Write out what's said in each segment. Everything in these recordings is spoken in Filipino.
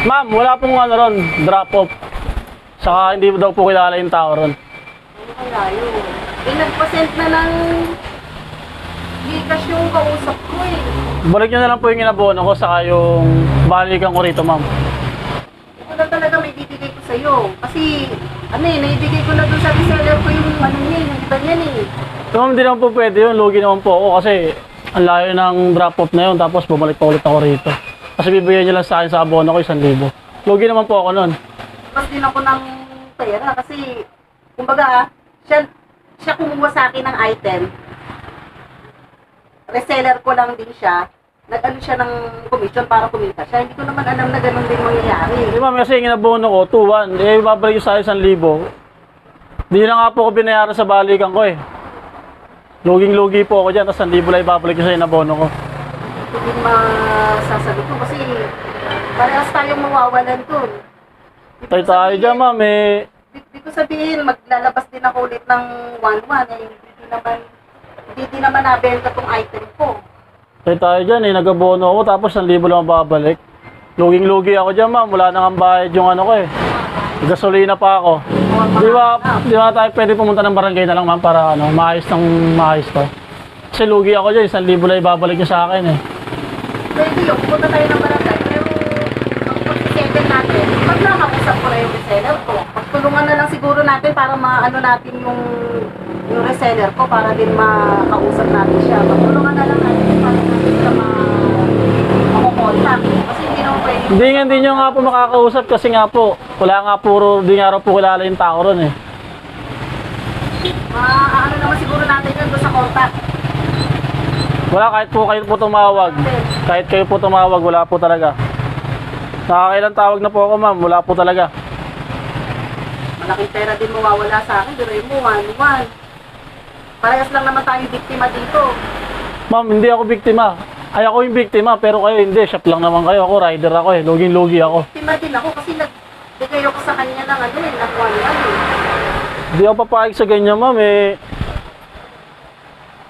Ma'am, wala pong ano ron, drop off. Saka hindi daw po kilala yung tao ron. Kaya yun? Eh, nagpasend na ng Gcash yung kausap ko eh. Balik nyo na lang po yung inabono ko, saka yung balikan ko rito, ma'am. Hindi ko na talaga may bibigay ko sa'yo. Kasi, ano eh, naibigay ko na dun sa reseller ko yung ano niya, yung iba niyan eh. So, ma'am, hindi naman po pwede yun. Lugi naman po ako kasi ang layo ng drop off na yun, tapos bumalik pa ulit ako rito. Kasi bibigyan nyo lang sa akin sa abono ko, 1,000. Lugi naman po ako nun. Tapos din ako ng pera kasi, kumbaga, siya, siya kumuha sa akin ng item. Reseller ko lang din siya. Nag-ano siya ng commission para kumita siya. Hindi ko naman alam na ganun din mangyayari. Hindi ma'am, kasi yung inabono ko, 2-1. Eh, babalik yung sa akin 1,000. Hindi na nga po ako binayaran sa balikan ko eh. Luging-lugi po ako dyan, tapos 1,000 lang ibabalik yung sa inabono ko. Hindi ko din masasagot ko kasi parehas tayong mawawalan. Di ko Tayo dyan ma'am, eh. Di, di ko sabihin, maglalabas din ako ulit ng 1-1 eh. Hindi naman, hindi din naman nabenta tong item ko. Tayo tayo dyan eh, nag-abono ako, tapos 1,000 lang babalik. Luging-lugi ako dyan ma'am, wala nang bayad yung ano ko eh. Gasolina pa ako. Di ba, di ba tayo pwede pumunta ng barangay na lang ma'am para ano, maayos ng maayos to. Kasi lugi ako dyan, 1,000 lang ibabalik niya sa akin eh. Pwede yun, pumunta tayo ng barangay. Pero ang pag-settle natin, pag nakausap ko na yung reseller ko, pagtulungan na lang siguro natin para maano natin yung yung reseller ko para din makausap natin siya. Pagtulungan na lang natin para natin siya ma makukontak. Kasi hindi naman pwede. Hindi nga, hindi nyo nga po makakausap kasi nga po, wala nga puro, di nga po kilala yung tao ron eh. Ma, ano naman siguro natin yun doon sa contact. Wala, kahit po kayo po tumawag. Kahit kayo po tumawag, wala po talaga. Nakakailang tawag na po ako ma'am, wala po talaga. Malaking pera din mawawala sa akin. Pero mo, one, one. Parehas lang naman tayo biktima dito. Ma'am, hindi ako biktima. Ay, ako yung biktima, pero kayo hindi. Shop lang naman kayo. Ako, rider ako eh. Luging-lugi ako. Biktima din ako kasi nagbigay ako sa kanya ng ano eh, ng one, one eh. Hindi ako papayag sa ganyan, ma'am eh.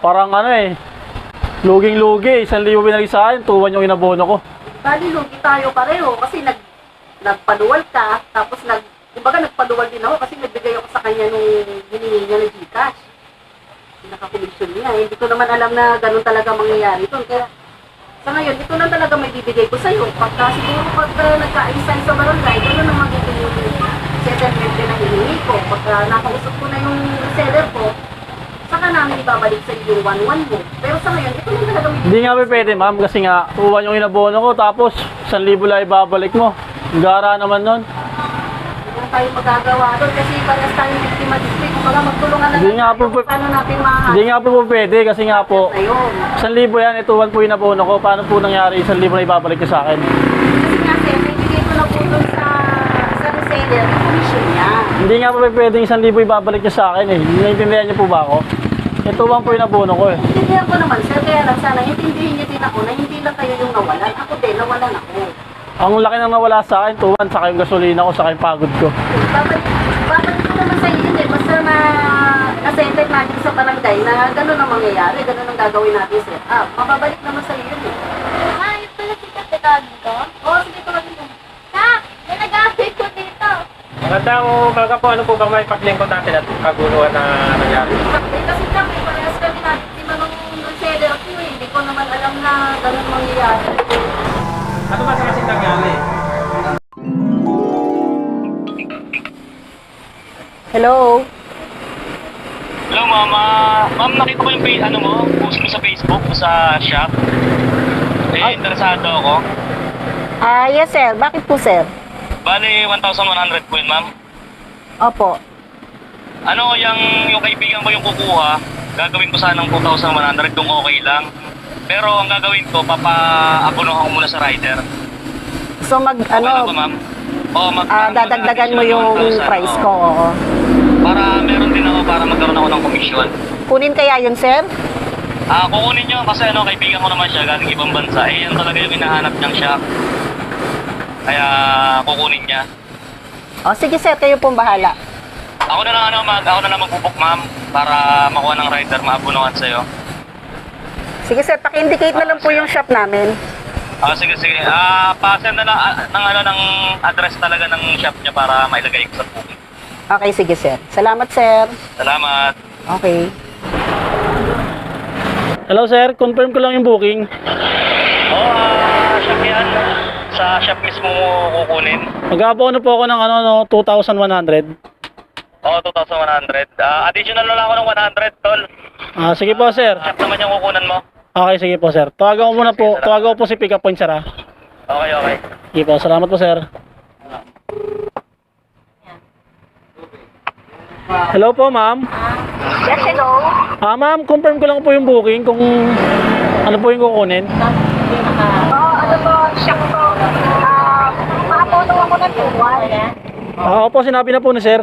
Parang ano eh. Luging-lugi. Isang libo binalik sa akin, tuwan yung inabono ko. Bali, lugi tayo pareho kasi nag, nagpaluwal ka, tapos nag, kumbaga nagpaluwal din ako kasi nagbigay ako sa kanya nung hiningi niya ng Gcash. Nakakomisyon niya. Hindi ko naman alam na ganun talaga mangyayari doon. Kaya sa ngayon, ito na talaga may bibigay ko sa'yo. Pagka siguro pag uh, tayo sa barangay, gano'n na magiging settlement din na hiningi ko. Pagka nakausap ko na yung seller ko, saka namin ibabalik sa iyo yung 1-1 mo. Pero sa ngayon, ito na talaga may Hindi nga pa pwede, ma'am, kasi nga, tuwan yung inabono ko, tapos 1,000 lang ibabalik mo. Gara naman nun. Hindi tayo magagawa doon kasi parehas tayong biktima district. Kumbaga magtulungan na Hindi lang nga tayo kung paano natin mahahanap Hindi nga po po pwede, kasi nga po, na yun. 1,000 yan, ituwan po yung inabono ko. Paano po nangyari 1,000 na ibabalik niya sa akin? Kasi nga sir, naibigay ko na po doon sa, sa reseller yung commission niya. Hindi nga po pwede yung 1,000 ibabalik niya sa akin eh. Naiintindihan niyo po ba ako? Ituwan po yung inabono ko eh. Intindihan ko naman sir, kaya lang sana intindihin niyo din ako na hindi lang kayo yung nawalan. Ako din, nawalan ako. Ang laki nang nawala sa akin, tuwan, saka yung gasolina ko, saka yung pagod ko. Babalik, babalik ko naman sa iyo yun eh. Basta na na-settle natin sa barangay na gano'n ang mangyayari, gano'n ang gagawin natin sir. Ah, mababalik naman sa iyo yun eh. Ah, yung pala si Kapitán dito? Oo, sige tawagin mo. Kak, may nag-aapit ko dito. Magandang umaga po. Ano po bang may paglingkod natin at kaguluhan na nangyari? Eh, kasi kami, parehas kami natin si Manong seller ko eh. Hindi ko naman ganun mangyayari. Ano ba sa kasing nangyari? Hello? Hello, ma'am. Ah, ma'am, nakita ko yung page, ano mo, post mo sa Facebook, sa shop. Eh, interesado ako. Ah, yes sir. Bakit po sir? Bali, 1,100 po yun, ma'am. Opo. Ano, yung, yung kaibigan ko yung kukuha, gagawin ko sanang 2,100 kung okay lang. Pero ang gagawin ko, papa-abunuhan ko muna sa rider. So mag, Okay lang ba, ano, ma'am? Oo, mag ah, dadagdagan mo yung price 1,000, ko. oo. Para meron din ako, para magkaroon ako ng komisyon. Kunin kaya yun sir? Ah, kukunin nyo kasi ano, kaibigan ko naman siya galing ibang bansa. Eh, yan talaga yung hinahanap niyang siya. Kaya kukunin niya. O sige sir, kayo pong bahala. Ako na lang ano, mag, ako na lang magbubuk ma'am para makuha ng rider, maabunuhan sa'yo. Sige sir, paki-indicate na lang po yung shop namin. Ah, sige, sige. Ah, pa-send na lang ah, ng, ano, ng address talaga ng shop niya para mailagay ko sa booking. Okay, sige sir. Salamat sir. Salamat. Okay. Hello sir, confirm ko lang yung booking. Oo, ah, shop yan. Sa shop mismo mo kukunin. Mag-aabono po ako ng ano, no, 2,100. Oo, 2,100. Ah, additional na lang ako ng 100, tol. Ah, sige po sir. Shop naman yung kukunan mo. Okay, sige po sir. Tawagan ko muna po. Tawagan ko po si pick up point sir ah. Okay, okay. Sige po, salamat po sir. Hello po ma'am. Yes, hello. Ah ma'am, confirm ko lang po yung booking kung ano po yung kukunin. Oo, ano po, siya po. Ah, makapuno ako ng tuwan. Ah, opo, sinabi na po ni sir.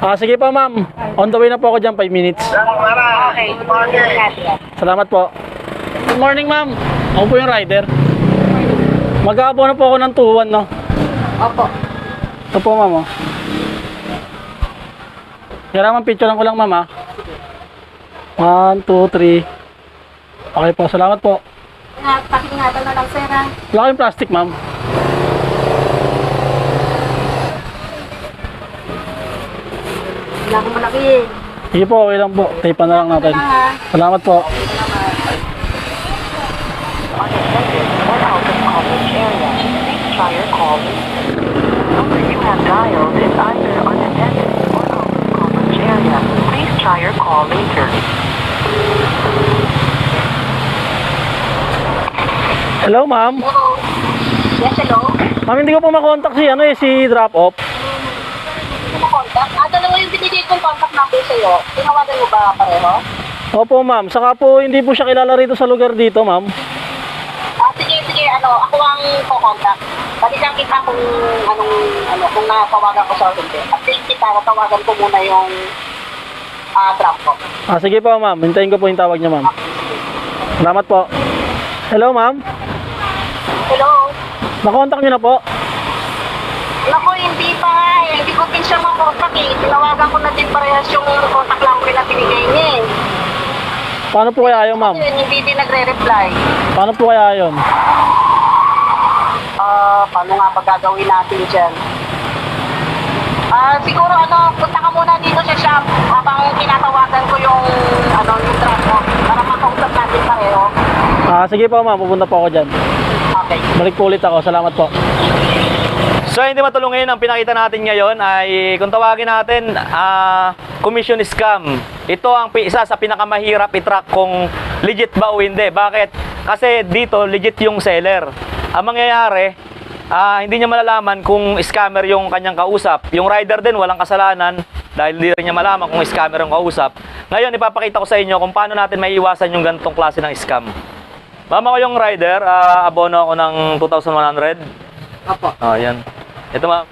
Ah, sige pa ma'am. On the way na po ako dyan, 5 minutes. Okay, order natin. Salamat po. Good morning ma'am. Ako po yung rider. Mag-aabono po ako ng 2-1, no? Opo. Ito po ma'am, oh. Kailangan picturean ko lang ma'am, ah. 1, 2, 3. Okay po, salamat po. Ingat, pakingatan na lang sir ha. Wala kayong plastic, ma'am. Wala akong malaki eh. Sige po, okay lang po. Tape na lang natin. Lang ha. Salamat po. Try your call. Number you have dialed is either unattended or out of coverage area. Please try your call later. Hello, ma'am. Hello. Yes, hello. Ma'am, hindi ko po makontak si, ano eh, si drop off. Ano contact? Ah, dalawa yung binigay kong contact number sa'yo. Tinawagan mo ba pareho? Opo, ma'am. Saka po, hindi po siya kilala rito sa lugar dito, ma'am. Ah, sige, sige, ano, ako ang co-contact. Balikan kita kung anong, ano, kung natawagan ko sa hindi. Update kita, natawagan ko muna yung ah, drop ko. Ah, sige po, ma'am. Hintayin ko po yung tawag niya, ma'am. Salamat po. Hello, ma'am. Hello? Makontak niyo na po. Naku, hindi pa nga eh. Hindi ko din siya makontak eh. Tinawagan ko na din parehas yung contact number na binigay niya eh. Paano po kaya yun, ma'am? Kasi hindi din nagre-reply. Paano po kaya yun? Paano nga ba gagawin natin dyan? Ah, siguro ano, punta ka muna dito sa shop habang tinatawagan ko yung ano, yung truck mo para makausap natin pareho. Ah, sige po, ma'am. Pupunta po ako dyan. Okay. Balik po ulit ako. Salamat po. So hindi matulungin ang pinakita natin ngayon ay kung tawagin natin ah, commission scam. Ito ang isa sa pinakamahirap i-track kung legit ba o hindi. Bakit? Kasi dito legit yung seller. Ang mangyayari, ah, hindi niya malalaman kung scammer yung kanyang kausap. Yung rider din walang kasalanan dahil hindi rin niya malaman kung scammer yung kausap. Ngayon ipapakita ko sa inyo kung paano natin maiiwasan yung ganitong klase ng scam. Mama ko yung rider, ah, abono ako ng 2,100. Opo. Oh, yan. Ito ma'am.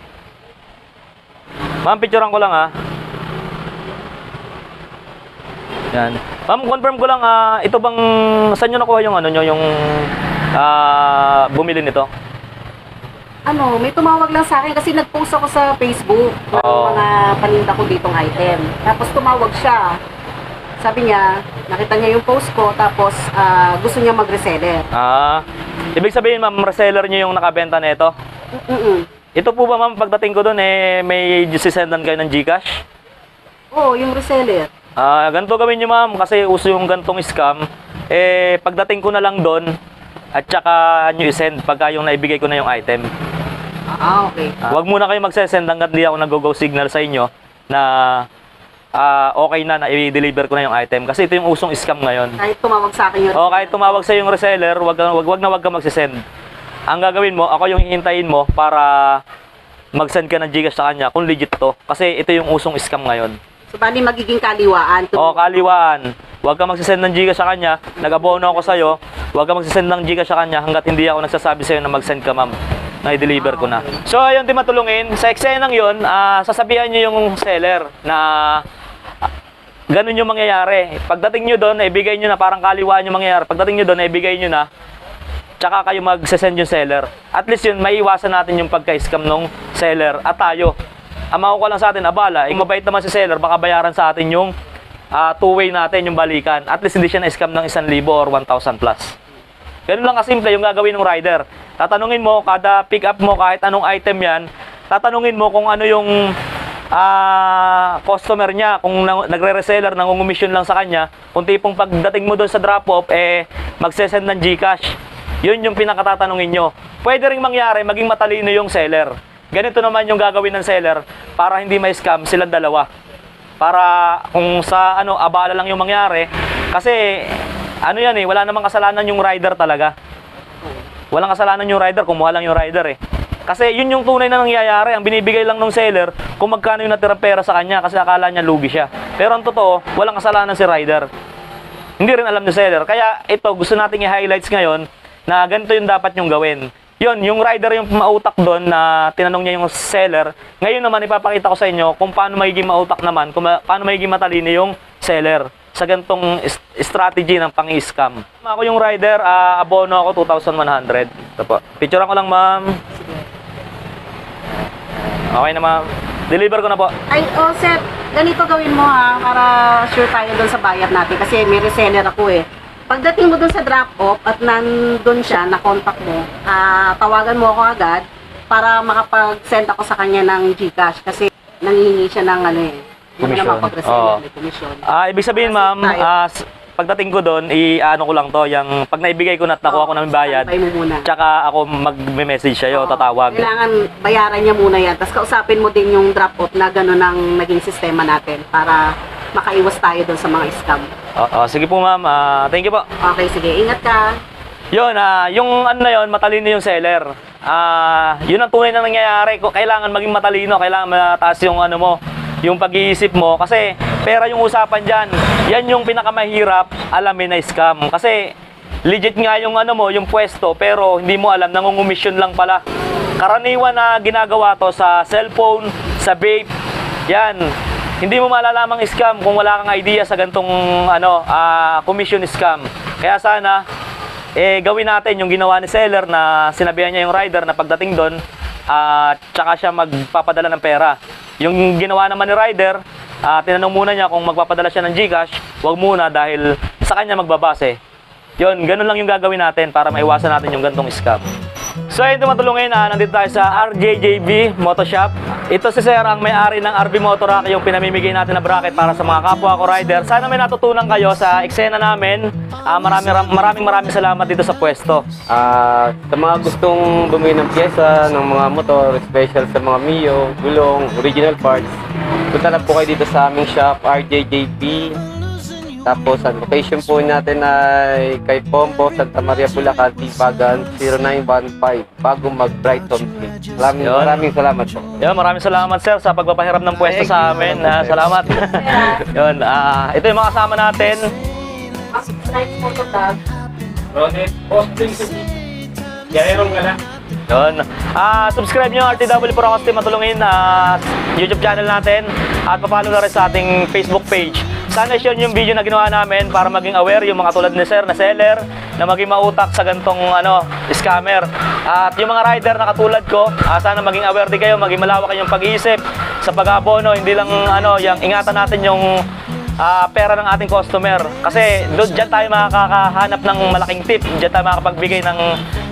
Ma'am, picturean ko lang ha. Yan. Ma'am, confirm ko lang ah, ito bang saan niyo nakuha yung ano niyo yung ah, bumili nito? Ano, may tumawag lang sa akin kasi nag-post ako sa Facebook ng Oo. mga paninda ko ditong item. Tapos tumawag siya. Sabi niya, nakita niya yung post ko, tapos ah, gusto niya mag-reseller. Ah, ibig sabihin ma'am, reseller niyo yung nakabenta nito. Mm-mm. Ito po ba ma'am, pagdating ko doon eh may sisendan kayo ng GCash? Oo, yung reseller. Ah, ganito gawin niyo ma'am kasi uso yung gantong scam. Eh pagdating ko na lang doon at saka niyo i-send pagka yung naibigay ko na yung item. Ah, okay. Ah, Huwag muna kayo magsesend hanggat di ako nag-go signal sa inyo na ah, okay na na i-deliver ko na yung item. Kasi ito yung usong scam ngayon. Kahit tumawag sa akin yun. O kahit tumawag sa yung reseller, wag, wag, wag na wag ka magsesend. Ang gagawin mo, ako yung hihintayin mo para mag-send ka ng Gcash sa kanya kung legit to. Kasi ito yung usong scam ngayon. So, bali magiging kaliwaan. O kaliwaan, wag ka magsesend ng Gcash sa kanya, nag-abono ako sa'yo, wag ka magsesend ng Gcash sa kanya hanggat hindi ako nagsasabi sa'yo na mag-send ka ma'am. Na i-deliver ko na. So ayun, di matulungin. Sa eksenang yun, ah, sasabihan nyo yung seller na ah, ganun yung mangyayari. Pagdating nyo doon, ibigay nyo na parang kaliwaan yung mangyayari. Pagdating nyo doon, ibigay nyo na, tsaka kayo mag-send yung seller. At least yun, maiiwasan natin yung pagka-scam nung seller at tayo. Ang makukuha lang sa atin, abala, eh, mabait naman si seller, baka bayaran sa atin yung ah, two-way natin, yung balikan. At least hindi siya na-scam ng 1,000 or 1,000 plus. Ganun lang kasimple yung gagawin ng rider. Tatanungin mo, kada pick up mo, kahit anong item yan, tatanungin mo kung ano yung ah customer niya, kung nagre-reseller, nangungumisyon lang sa kanya, kung tipong pagdating mo doon sa drop-off, eh, magsesend ng Gcash. Yun yung pinakatatanungin nyo. Pwede ring mangyari, maging matalino yung seller. Ganito naman yung gagawin ng seller para hindi may scam silang dalawa. Para kung sa ano, abala lang yung mangyari. Kasi, ano yan eh, wala namang kasalanan yung rider talaga. Walang kasalanan yung rider, kumuha lang yung rider eh. Kasi yun yung tunay na nangyayari. Ang binibigay lang ng seller kung magkano yung natira pera sa kanya kasi akala niya lugi siya. Pero ang totoo, walang kasalanan si rider. Hindi rin alam ni seller. Kaya ito, gusto nating i-highlights ngayon na ganito yung dapat yung gawin. Yun, yung rider yung mautak doon na tinanong niya yung seller. Ngayon naman ipapakita ko sa inyo kung paano magiging mautak naman, kung paano magiging matalino yung seller sa gantong strategy ng pang-scam. Ako yung rider, ah, abono ako 2,100. Ito po. Picturean ko lang, ma'am. Okay na, ma'am. Deliver ko na po. Ay, oh, sir, ganito gawin mo ha, para sure tayo doon sa bayad natin. Kasi may reseller ako eh. Pagdating mo doon sa drop-off at nandun siya, na-contact mo, ah, tawagan mo ako agad para makapag-send ako sa kanya ng Gcash. Kasi nangihingi siya ng ano eh. Yung Commission. naman pag-reseller, Oo. may commission. Ah, ibig sabihin, ma'am, ah, s- pagdating ko doon, i-ano ko lang to, yung pag naibigay ko na at nakuha ko ng bayad, Standby mo muna. tsaka ako mag-message sa'yo, Oo. tatawag. Kailangan bayaran niya muna yan. Tapos kausapin mo din yung drop-off na gano'n ang naging sistema natin para makaiwas tayo doon sa mga scam. Oo, sige po, ma'am. Ah, thank you po. Okay, sige. Ingat ka. Yun, ah, yung ano na yun, matalino yung seller. Ah, yun ang tunay na nangyayari. Ko- Kailangan maging matalino, kailangan mataas yung ano mo, yung pag-iisip mo. Kasi pera yung usapan dyan. Yan yung pinakamahirap alamin na scam. Kasi legit nga yung ano mo, yung pwesto, pero hindi mo alam, nangungumisyon lang pala. Karaniwan na ginagawa to sa cellphone, sa vape, yan. Hindi mo malalamang scam kung wala kang idea sa gantong ano, ah, commission scam. Kaya sana eh gawin natin yung ginawa ni seller na sinabihan niya yung rider na pagdating doon at tsaka siya magpapadala ng pera. Yung ginawa naman ni rider, ah, tinanong muna niya kung magpapadala siya ng GCash, wag muna dahil sa kanya magbabase. Yun, ganun lang yung gagawin natin para maiwasan natin yung gantong scam. So ayun tumatulungin na nandito tayo sa RJJB Moto Shop. Ito si Sir ang may-ari ng RB Motorack yung pinamimigay natin na bracket para sa mga kapwa ko rider. Sana may natutunan kayo sa eksena namin. Ah, maraming maraming maraming salamat dito sa pwesto. Ah, sa mga gustong bumili ng pyesa ng mga motor, special sa mga Mio, gulong, original parts, punta na po kayo dito sa aming shop, RJJB. Tapos ang location po natin ay kay Pombo, Santa Maria, Bulacan, Tibagan, 0915, bago mag-Brighton Street. Maraming, Yun. maraming salamat po. Yun, maraming salamat sir sa pagpapahiram ng pwesto sa amin. Ah, salamat. Yun, ah, ito yung mga kasama natin. Ronet, posting sa Galerong ka na. Yun. Ah, subscribe nyo RTW Purocos Team matulungin na YouTube channel natin at papalo na rin sa ating Facebook page. Sana share yung video na ginawa namin para maging aware yung mga tulad ni Sir na seller na maging mautak sa gantong ano, scammer. At yung mga rider na katulad ko, ah, sana maging aware din kayo, maging malawak kayong pag-iisip sa pag-abono, hindi lang ano, yung ingatan natin yung ah, pera ng ating customer. Kasi doon dyan tayo makakahanap ng malaking tip. Dyan tayo makakapagbigay ng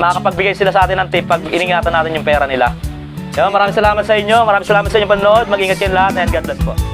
makakapagbigay sila sa atin ng tip pag iningatan natin yung pera nila. Yun, maraming salamat sa inyo. Maraming salamat sa inyong panonood. Mag-ingat kayo lahat and God bless po.